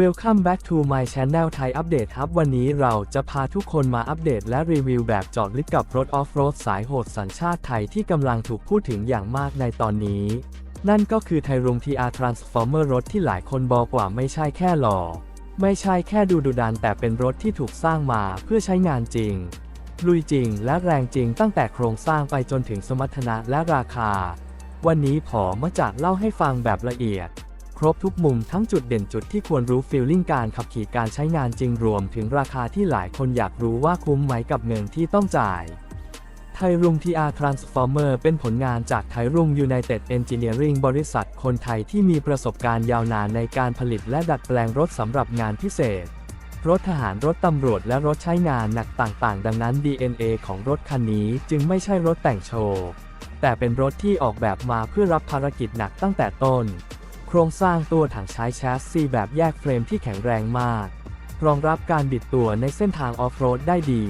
Welcome back to my channel Thai Update ครับ วันนี้เราจะพาทุกคนมาอัปเดตและรีวิวแบบจอดลึกกับรถออฟโรดสายโหดสัญชาติไทยที่กำลังถูกพูดถึงอย่างมากในตอนนี้ นั่นก็คือไทยรุง TR Transformer รถที่หลายคนบอกว่าไม่ใช่แค่หล่อ ไม่ใช่แค่ดูดุดันแต่เป็นรถที่ถูกสร้างมาเพื่อใช้งานจริง ลุยจริงและแรงจริงตั้งแต่โครงสร้างไปจนถึงสมรรถนะและราคา วันนี้ผอมาจากเล่าให้ฟังแบบละเอียด รบทุกมุมทั้งจุดเด่นจุดที่ควรรู้ฟีลลิ่งการขับขี่การใช้งานจริงรวมถึงราคาที่หลายคนอยากรู้ว่าคุ้มไหมกับเงินที่ต้องจ่ายไทยรุ่ง TR Transformer เป็นผลงานจากไทยรุ่ง United Engineering บริษัทคนไทยที่มีประสบการณ์ยาวนานในการผลิตและดัดแปลงรถสำหรับงานพิเศษ รถทหารรถตำรวจและรถใช้งานหนักต่างๆ ดังนั้น DNA ของรถคันนี้จึงไม่ใช่รถแต่งโชว์ แต่เป็นรถที่ออกแบบมาเพื่อรับภารกิจหนักตั้งแต่ต้น ครงสร้างตัวถังใช้แชสซีแบบแยกเฟรมที่แข็งแรงมาก รองรับการบิดตัวในเส้นทางออฟโรดได้ดี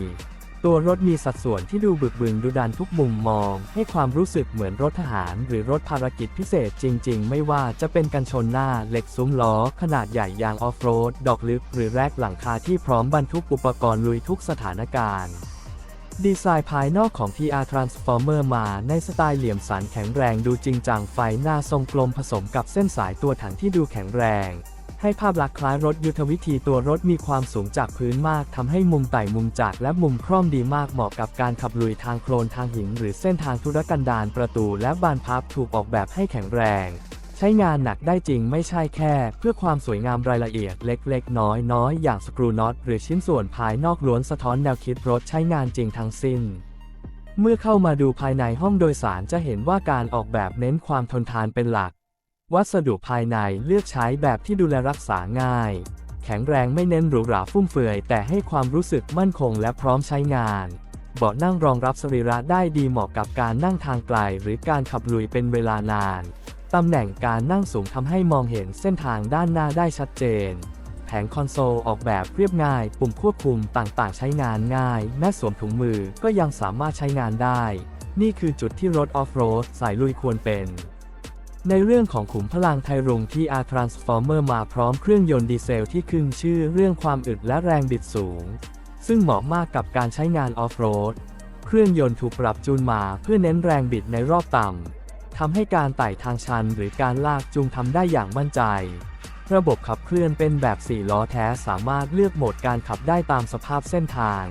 ตัวรถมีสัดส่วนที่ดูบึกบึนดูดันทุกมุมมอง ให้ความรู้สึกเหมือนรถทหาร หรือรถภารกิจพิเศษจริง ๆ ไม่ว่าจะเป็นกันชนหน้าเหล็กซุ้มล้อ ขนาดใหญ่ยางออฟโรด ดอกลึก หรือแรกหลังคาที่พร้อมบรรทุกอุปกรณ์ลุยทุกสถานการณ์ ดีไซน์ภายนอกของ TR Transformer มาในสไตล์เหลี่ยมสันแข็งแรงดูจริงจังไฟหน้าทรงกลมผสมกับเส้นสายตัวถังที่ดูแข็งแรง ให้ภาพลักษณ์คล้ายรถยุทธวิธีตัวรถมีความสูงจากพื้นมากทำให้มุมไต่มุมจากและมุมคร่อมดีมากเหมาะกับการขับลุยทางโคลนทางหินหรือเส้นทางธุรกันดารประตูและบานพับถูกออกแบบให้แข็งแรง ช้งานหนักได้จริงไม่ใช่แค่ เพื่อความสวยงามรายละเอียดเล็ก ๆ น้อยๆอย่างสกรูน็อตหรือชิ้นส่วนภายนอกล้วนสะท้อนแนวคิดรถใช้งานจริงทั้งสิ้น เมื่อเข้ามาดูภายในห้องโดยสารจะเห็นว่าการออกแบบเน้นความทนทานเป็นหลัก วัสดุภายในเลือกใช้แบบที่ดูแลรักษาง่าย แข็งแรงไม่เน้นหรูหราฟุ่มเฟือย แต่ให้ความรู้สึกมั่นคงและพร้อมใช้งานเบาะนั่งรองรับสรีระได้ดีเหมาะกับการนั่งทางไกลหรือการขับลุยเป็นเวลานาน ตำแหน่งการนั่งสูงทำให้มองเห็นเส้นทางด้านหน้าได้ชัดเจน แผงคอนโซลออกแบบเรียบง่าย ปุ่มควบคุมต่างๆ ใช้งานง่าย แม้สวมถุงมือก็ยังสามารถใช้งานได้ นี่คือจุดที่รถออฟโรดสายลุยควรเป็น ในเรื่องของขุมพลังไทรุงที่ R Transformer มาพร้อมเครื่องยนต์ดีเซลที่ขึ้นชื่อเรื่องความอึดและแรงบิดสูง ซึ่งเหมาะมากกับการใช้งานออฟโรด เครื่องยนต์ถูกปรับจูนมาเพื่อเน้นแรงบิดในรอบต่ำำให้การไต่ทางชันหรือการลากจูงทำได้อย่างมั่นใจ ระบบขับเคลื่อนเป็นแบบ 4 ล้อแท้สามารถเลือกโหมดการขับได้ตามสภาพเส้นทาง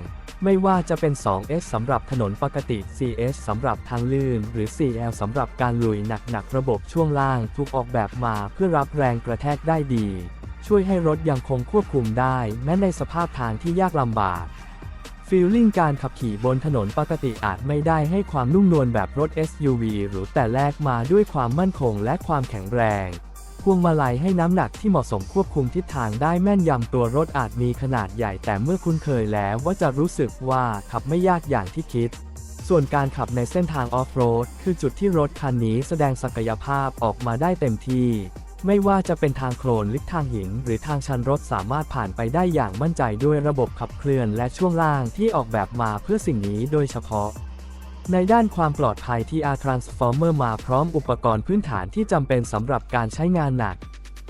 ไม่ว่าจะเป็น 2S สำหรับถนนปกติ 4S สำหรับทางลื่น หรือ 4L สำหรับการลุยหนักๆ ระบบช่วงล่างถูกออกแบบมาเพื่อรับแรงกระแทกได้ดี ช่วยให้รถยังคงควบคุมได้แม้ในสภาพทางที่ยากลำบาก ฟีลลิ่งการขับขี่บนถนนปกติอาจไม่ได้ให้ความนุ่มนวลแบบรถ SUV หรือแต่แรกมาด้วยความมั่นคงและความแข็งแรง พวงมาลัยให้น้ำหนักที่เหมาะสมควบคุมทิศทางได้แม่นยำตัวรถอาจมีขนาดใหญ่แต่เมื่อคุ้นเคยแล้วว่าจะรู้สึกว่าขับไม่ยากอย่างที่คิด ส่วนการขับในเส้นทางออฟโรดคือจุดที่รถคันนี้แสดงศักยภาพออกมาได้เต็มที่ ไม่ว่าจะเป็นทางโคลนลึกทางหิน หรือทางชันรถสามารถผ่านไปได้อย่างมั่นใจด้วยระบบขับเคลื่อนและช่วงล่างที่ออกแบบมาเพื่อสิ่งนี้โดยเฉพาะ ในด้านความปลอดภัยที่ R Transformer มาพร้อมอุปกรณ์พื้นฐานที่จำเป็นสำหรับการใช้งานหนัก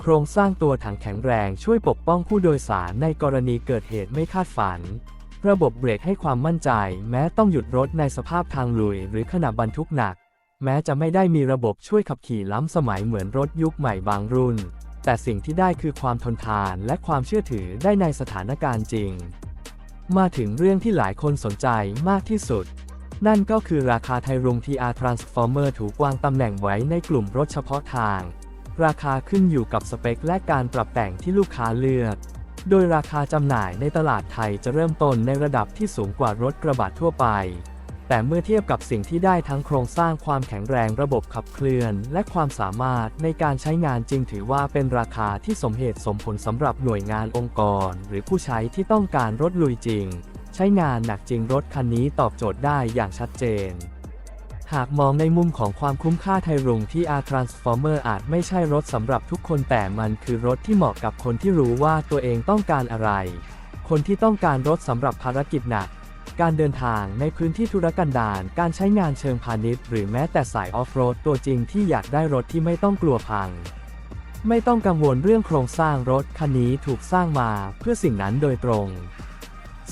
โครงสร้างตัวถังแข็งแรงช่วยปกป้องผู้โดยสารในกรณีเกิดเหตุไม่คาดฝัน ระบบเบรกให้ความมั่นใจ แม้ต้องหยุดรถในสภาพทางลุย หรือขณะบรรทุกหนัก แม้จะไม่ได้มีระบบช่วยขับขี่ล้ำสมัยเหมือนรถยุคใหม่บางรุ่น แต่สิ่งที่ได้คือความทนทานและความเชื่อถือได้ในสถานการณ์จริง มาถึงเรื่องที่หลายคนสนใจมากที่สุด นั่นก็คือราคาไทยรุง TR Transformer ถูกวางตำแหน่งไว้ในกลุ่มรถเฉพาะทาง ราคาขึ้นอยู่กับสเปคและการปรับแต่งที่ลูกค้าเลือก โดยราคาจำหน่ายในตลาดไทยจะเริ่มต้นในระดับที่สูงกว่ารถกระบะทั่วไป แต่เมื่อเทียบกับสิ่งที่ได้ทั้งโครงสร้างความแข็งแรงระบบขับเคลื่อน และความสามารถในการใช้งานจริงถือว่าเป็นราคาที่สมเหตุสมผลสำหรับหน่วยงานองค์กร หรือผู้ใช้ที่ต้องการรถลุยจริง ใช้งานหนักจริงรถคันนี้ตอบโจทย์ได้อย่างชัดเจน หากมองในมุมของความคุ้มค่าไทยรุงที่ R Transformer อาจไม่ใช่รถสำหรับทุกคนแต่มันคือรถที่เหมาะกับคนที่รู้ว่าตัวเองต้องการอะไร คนที่ต้องการรถสำหรับภารกิจหนัก การเดินทางในพื้นที่ธุรกันดาร การใช้งานเชิงพาณิชย์ หรือแม้แต่สายออฟโรดตัวจริงที่อยากได้รถที่ไม่ต้องกลัวพัง ไม่ต้องกังวลเรื่องโครงสร้างรถคันนี้ถูกสร้างมาเพื่อสิ่งนั้นโดยตรง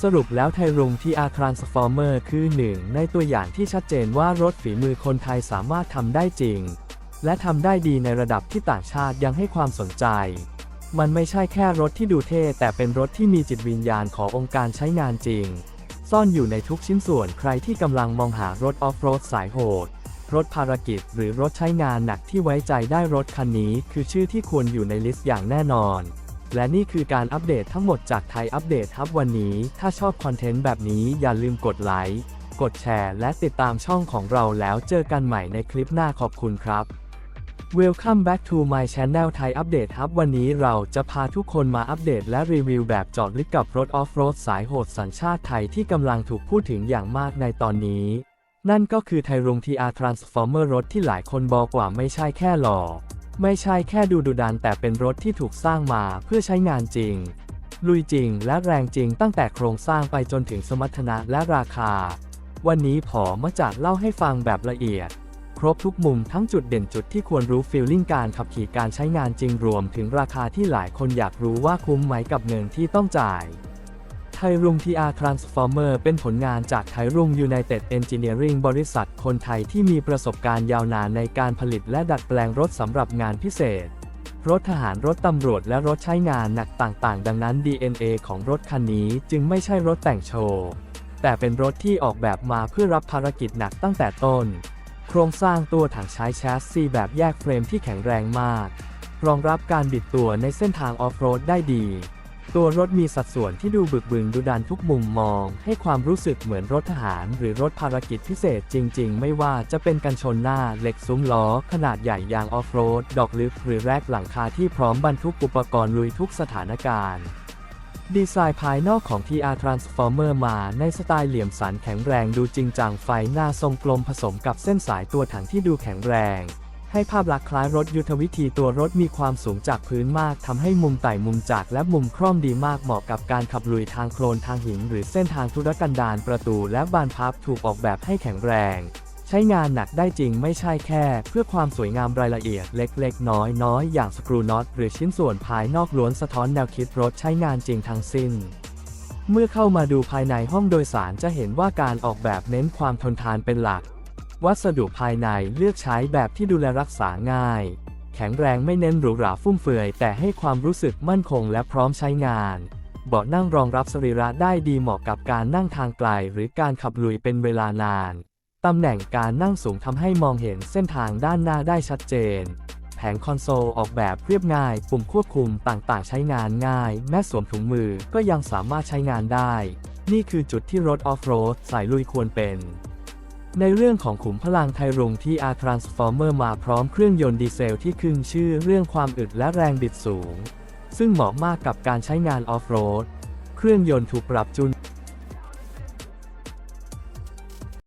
สรุปแล้วไทรุง TR Transformer คือหนึ่งในตัวอย่างที่ชัดเจนว่ารถฝีมือคนไทยสามารถทำได้จริง และทำได้ดีในระดับที่ต่างชาติยังให้ความสนใจมันไม่ใช่แค่รถที่ดูเท่แต่เป็นรถที่มีจิตวิญญาณขององค์การใช้งานจริง ซ่อนอยู่ในทุกชิ้นส่วนใครที่กำลังมองหารถออฟโรดสายโหด รถภารกิจหรือรถใช้งานหนักที่ไว้ใจได้รถคันนี้ คือชื่อที่ควรอยู่ในลิสต์อย่างแน่นอน และนี่คือการอัปเดตทั้งหมดจากไทยอัปเดตครับวันนี้ ถ้าชอบคอนเทนต์แบบนี้อย่าลืมกดไลค์กดแชร์ และติดตามช่องของเราแล้วเจอกันใหม่ในคลิปหน้าขอบคุณครับ Welcome back to my channel ไทยอัปเดตครับวันนี้เราจะพาทุกคนมาอัปเดตและรีวิวแบบจอดลึกกับรถออฟโรดสายโหดสัญชาติไทยที่กำลังถูกพูดถึงอย่างมากในตอนนี้ นั่นก็คือไทรุง TR Transformer รถที่หลายคนบอกว่าไม่ใช่แค่หล่อ ไม่ใช่แค่ดูดุดันแต่เป็นรถที่ถูกสร้างมาเพื่อใช้งานจริง ลุยจริงและแรงจริงตั้งแต่โครงสร้างไปจนถึงสมรรถนะและราคา วันนี้ผอมาจากเล่าให้ฟังแบบละเอียด รบทุกมุมทั้งจุดเด่นจุดที่ควรรู้ฟีลลิ่งการขับขี่การใช้งานจริงรวมถึงราคาที่หลายคนอยากรู้ว่าคุ้มไหมกับเงินที่ต้องจ่ายไทยรุง TR Transformer เป็นผลงานจากไทยรุง United Engineering บริษัทคนไทยที่มีประสบการณ์ยาวนานในการผลิตและดัดแปลงรถสำหรับงานพิเศษ รถทหารรถตำรวจและรถใช้งานหนักต่างๆ ดังนั้น DNA ของรถคันนี้จึงไม่ใช่รถแต่งโชว์ แต่เป็นรถที่ออกแบบมาเพื่อรับภารกิจหนักตั้งแต่ต้น โครงสร้างตัวถังใช้แชสซีแบบแยกเฟรมที่แข็งแรงมาก รองรับการบิดตัวในเส้นทางออฟโรดได้ดี ตัวรถมีสัดส่วนที่ดูบึกบึนดูดันทุกมุมมอง ให้ความรู้สึกเหมือนรถทหาร หรือรถภารกิจพิเศษจริง ๆ ไม่ว่าจะเป็นกันชนหน้าเหล็กซุ้มล้อ ขนาดใหญ่ยางออฟโรด ดอกลิฟต์หรือแรกหลังคาที่พร้อมบรรทุกอุปกรณ์ลุยทุกสถานการณ์ ดีไซน์ภายนอกของ TR Transformer มาในสไตล์เหลี่ยมสันแข็งแรงดูจริงจังไฟหน้าทรงกลมผสมกับเส้นสายตัวถังที่ดูแข็งแรง ให้ภาพลักษณ์คล้ายรถยุทธวิธีตัวรถมีความสูงจากพื้นมากทำให้มุมไต่มุมจากและมุมคร่อมดีมากเหมาะกับการขับลุยทางโคลนทางหินหรือเส้นทางธุรกันดารประตูและบานพับถูกออกแบบให้แข็งแรง ช้งานหนักได้จริงไม่ใช่แค่ เพื่อความสวยงามรายละเอียดเล็ก ๆ น้อยๆอย่างสกรูน็อตหรือชิ้นส่วนภายนอกล้วนสะท้อนแนวคิดรถใช้งานจริงทั้งสิ้น เมื่อเข้ามาดูภายในห้องโดยสารจะเห็นว่าการออกแบบเน้นความทนทานเป็นหลัก วัสดุภายในเลือกใช้แบบที่ดูแลรักษาง่าย แข็งแรงไม่เน้นหรูหราฟุ่มเฟือย แต่ให้ความรู้สึกมั่นคงและพร้อมใช้งานเบาะนั่งรองรับสรีระได้ดีเหมาะกับการนั่งทางไกลหรือการขับลุยเป็นเวลานาน ตำแหน่งการนั่งสูงทำให้มองเห็นเส้นทางด้านหน้าได้ชัดเจน แผงคอนโซลออกแบบเรียบง่าย ปุ่มควบคุมต่างๆ ใช้งานง่าย แม้สวมถุงมือก็ยังสามารถใช้งานได้ นี่คือจุดที่รถออฟโรดสายลุยควรเป็น ในเรื่องของขุมพลังไทรุงที่ R Transformer มาพร้อมเครื่องยนต์ดีเซลที่ขึ้นชื่อเรื่องความอึดและแรงบิดสูง ซึ่งเหมาะมากกับการใช้งานออฟโรด เครื่องยนต์ถูกปรับจูน